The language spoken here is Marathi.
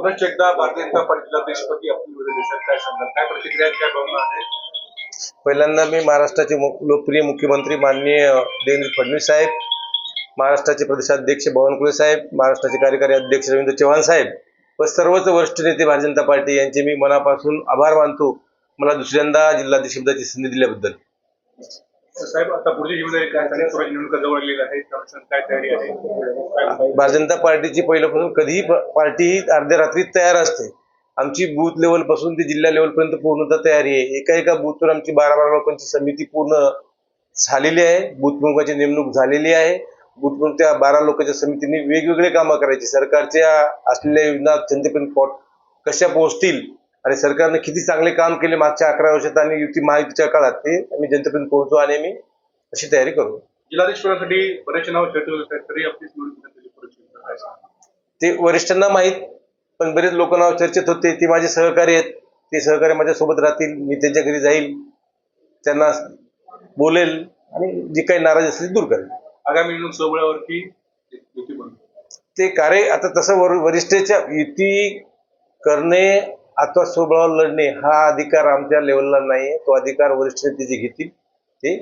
पुनश्च एकदा भारतीय जनता पार्टीला देशपती आपली विरोधी दिसत काय सांगाल काय प्रतिक्रिया काय भावना आहे पहिल्यांदा मी महाराष्ट्राचे लोकप्रिय मुख्यमंत्री माननीय देवेंद्र फडणवीस साहेब महाराष्ट्राचे प्रदेशाध्यक्ष बावनकुळे साहेब महाराष्ट्राचे कार्यकारी अध्यक्ष रवींद्र चव्हाण साहेब व सर्वच वरिष्ठ नेते भारतीय जनता पार्टी यांचे मी मनापासून आभार मानतो. मला दुसऱ्यांदा जिल्हाध्यक्षपदाची संधी दिल्याबद्दल. साहेब आता पुढची जिम्मेदारी काय? झाली निवडणुका जवळ आलेल्या आहेत. काय तयारी आहे? भारतीय जनता पार्टीची पहिल्यापासून कधीही प- पार्टी ही अर्ध्या रात्री तयार असते. आमची बूथ लेवलपासून ते जिल्हा लेवल पर्यंत पूर्णतः तयारी आहे. एका एका बूथवर आमची बारा बारा लोकांची समिती पूर्ण झालेली आहे. बूथ प्रमुखाची नेमणूक झालेली आहे. बूथ प्रमुख त्या बारा लोकांच्या समितीने वेगवेगळे कामं करायची. सरकारच्या असलेल्या योजना जनतेपर्यंत कशा पोहोचतील आणि सरकारने किती चांगले काम केले मागच्या अकरा वर्षात आणि युती महायुतीच्या काळात ते आम्ही जनतेपर्यंत पोहोचू आणि आम्ही अशी तयारी करू. जिल्हाधीश पदासाठी बरेचसे नाव तरी? ते वरिष्ठांना माहीत पण बरेच लोक नाव चर्चेत होते ते माझे सहकारी आहेत. ते सहकारी माझ्या सोबत राहतील मी त्यांच्या घरी जाईल त्यांना बोलेल आणि जी काही नाराजी असतील ती दूर करेल. आगामी सोहळ्यावरती ते कार्य आता तसं वर वरिष्ठच्या युती करणे अथवा स्वबळावर लढणे हा अधिकार आमच्या लेवलला नाही तो अधिकार वरिष्ठ नेते जे घेतील ते